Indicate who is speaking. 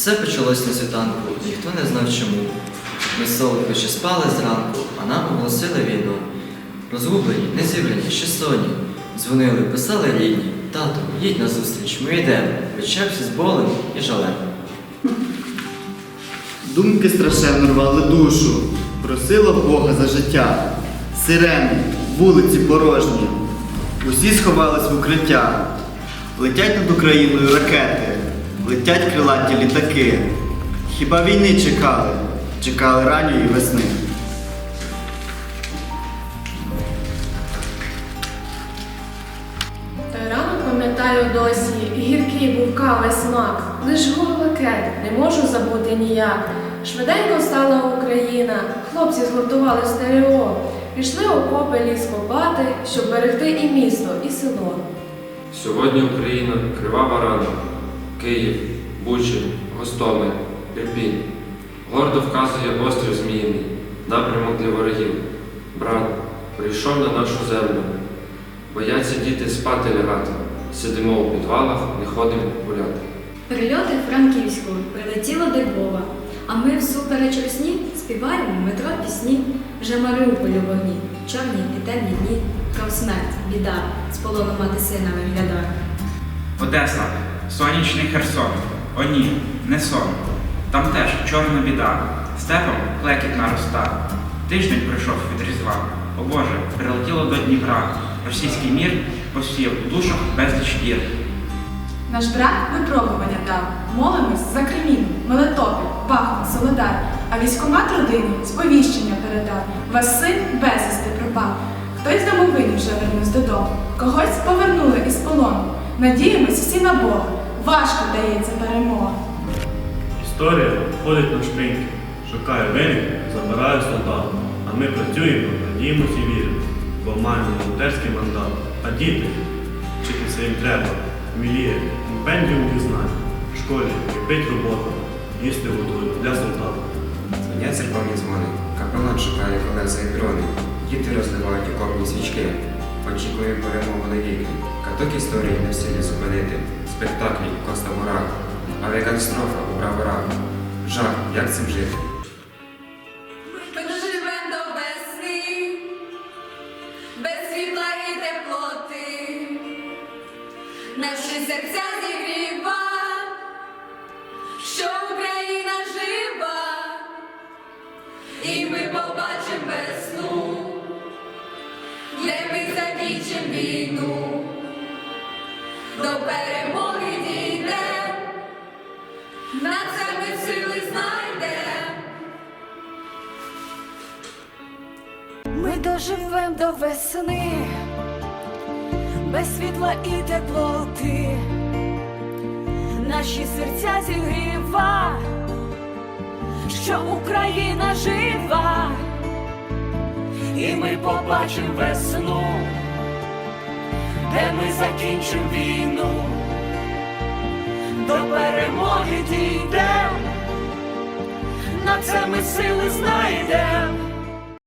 Speaker 1: Все почалось на світанку, ніхто не знав чому. Ми з Соликою ще спали зранку, а нам оголосили війну. Розгублені, незібрані, ще сонні. Дзвонили, писали рідні. Тату, їдь на зустріч, ми йдемо. Відчався з болем і жалем.
Speaker 2: Думки страшенно рвали душу, просила Бога за життя. Сирени, вулиці порожні. Усі сховались в укриття. Летять над Україною ракети, летять крилаті літаки. Хіба війни чекали? Чекали ранньої весни.
Speaker 3: Той ранок пам'ятаю досі, гіркий був кави смак, лиш горлакет, не можу забути ніяк. Швиденько встала Україна, хлопці згуртували стерео, пішли окопи ліс копати, щоб берегти і місто, і село.
Speaker 4: Сьогодні Україна кривава рана. Київ, Бучі, Гостомель, Ірпінь. Гордо вказує острів Зміїний, напрямок для ворогів. Брат, прийшов на нашу землю. Бояться діти спати лягати. Сидимо у підвалах, не ходимо гуляти.
Speaker 5: Прильоти в Франківську прилетіло до Львова, а ми всупереч русні співаємо в метро пісні. Вже Маріуполь у вогні, чорні і темні дні, кров смерть, біда, з полону мати сина виглядає.
Speaker 6: Одеса, сонячний Херсон. О ні, не сон. Там теж чорна біда. Степом клекіт нароста. Тиждень пройшов від різдва. О Боже, прилетіло до Дніпра. Російський мір посіяв у душах безліч дір.
Speaker 7: Наш брат випробування дав. Молимось за Кремін, Мелитопіль, Бахмут, Солодар. А військомат родині сповіщення передав. Вас син безвісти пропав. Хтось домовині вже вернувся додому. Когось повернули із полону. Надіємось всі на Бога. Важко дається перемога.
Speaker 8: Історія ходить на шпиньки, шукає винних, забирає солдат. А ми працюємо, надіємося і віримо, бо маємо волонтерський мандат. А діти, вчитися їм треба, міліє, компендіум знань, в школі кипить робота, їсти готують для солдат.
Speaker 9: Дзвонять церковні дзвони, капелан шукає колеса і дрони, діти розливають окопні свічки, очікуємо перемогу навіки, каток історії не в силі зупинити, спектаклі Коста Мурак, авіакатастрофа у браворах. Жах, як цим жити?
Speaker 10: Ми доживем до весни, без світла і теплоти, наші серця ми війну, до перемоги дійдемо, на це ми сили знайдемо.
Speaker 11: Ми доживем до весни, без світла і теплоти, наші серця зігріва, що Україна жива, і ми побачимо весну, де ми закінчимо війну, до перемоги дійдем, на це ми сили знайдем.